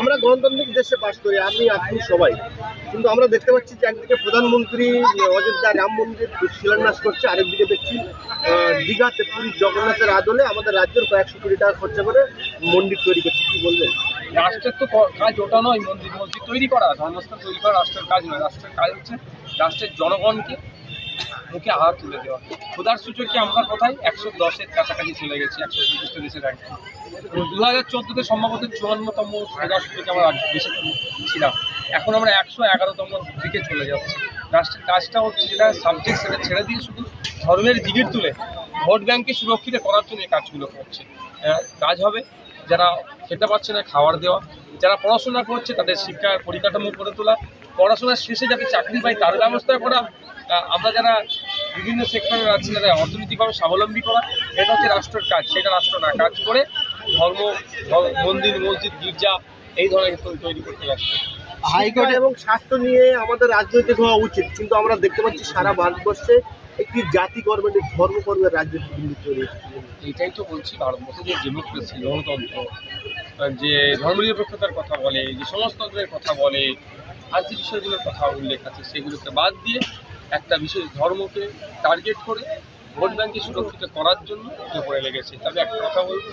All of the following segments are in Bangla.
আমরা গণতান্ত্রিক দেশে বাস করি, আমি, আপনি সবাই। কিন্তু আমরা দেখতে পাচ্ছি যে একদিকে প্রধানমন্ত্রী, অযোধ্যা রাম মন্দির শিলান্যাস করছে, আরেকদিকে দেখছি দীঘাতে পুরী জগন্নাথের আদলে আমাদের রাজ্যের কয়েকশো কোটি টাকা খরচা করে মন্দির তৈরি করছে। কি বলবেন? রাষ্ট্রের তো কাজ ওটা নয়, মন্দির মন্দির তৈরি করা ধর্মস্থান তৈরি করা রাষ্ট্রের কাজ নয়। রাষ্ট্রের কাজ হচ্ছে রাষ্ট্রের জনগণকে মুখে হাত তুলে দেওয়া। খোদার সূচকে আমরা কোথায়? একশো দশের কাছাকাছি চলে গেছি, একশো পঁচিশটা দেশের র্যাঙ্কিং দু হাজার চোদ্দোতে সম্ভবত চুয়ান্নতম খোদার সূচকে আমরা দেশে ছিলাম। এখন আমরা একশো এগারোতম দিকে চলে যাচ্ছি। রাষ্ট্রের কাজটা হচ্ছে যেটা সাবজেক্ট সেটা ছেড়ে দিয়ে শুধু ধর্মের জিগির তুলে ভোট ব্যাংকে সুরক্ষিত করার জন্য এই কাজগুলো করছে। কাজ হবে। যারা খেতে পাচ্ছে না খাবার দেওয়া। যারা পড়াশোনা করছে, তাদের শিক্ষার পরিকাঠামো করে তোলা। পড়াশোনার শেষে যাতে চাকরি পায়, তার ব্যবস্থা করা। আমরা যারা বিভিন্ন সেক্টরে আছি যারা অর্থনৈতিকভাবে স্বাবলম্বী করা এটা হচ্ছে রাষ্ট্রের কাজ সেটা রাষ্ট্র না কাজ করে ধর্ম মন্দির মসজিদ গির্জা এই ধরনের তৈরি করতে ব্যস্ত হাইকোর্ট এবং স্বাস্থ্য নিয়ে আমাদের রাজনৈতিক হওয়া উচিত কিন্তু আমরা দেখতে পাচ্ছি সারা ভারতবর্ষে একটি জাতি গর্বের ধর্ম গর্বের রাজ্য কিন্তু তৈরি এটাই তো বলছি ভারতবর্ষে যে ডেমোক্রেসি গণতন্ত্র যে ধর্মনিরপেক্ষতার কথা বলে যে সমাজতন্ত্রের কথা বলে আর যে বিষয়গুলোর কথা উল্লেখ আছে সেগুলোকে বাদ দিয়ে একটা বিশেষ ধর্মকে টার্গেট করে ভোট ব্যাংকে সুরক্ষিত করার জন্য পড়ে লেগেছে। তবে একটা কথা বলব,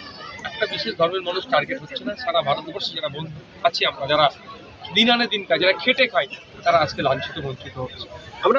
একটা বিশেষ ধর্মের মানুষ টার্গেট হচ্ছে না। সারা ভারতবর্ষে যারা বন্ধু আছি, আমরা যারা দিন আনে দিন কাজ যারা খেটে খায় তারা আজকে লাঞ্ছিত, বঞ্চিত হচ্ছে। আমরা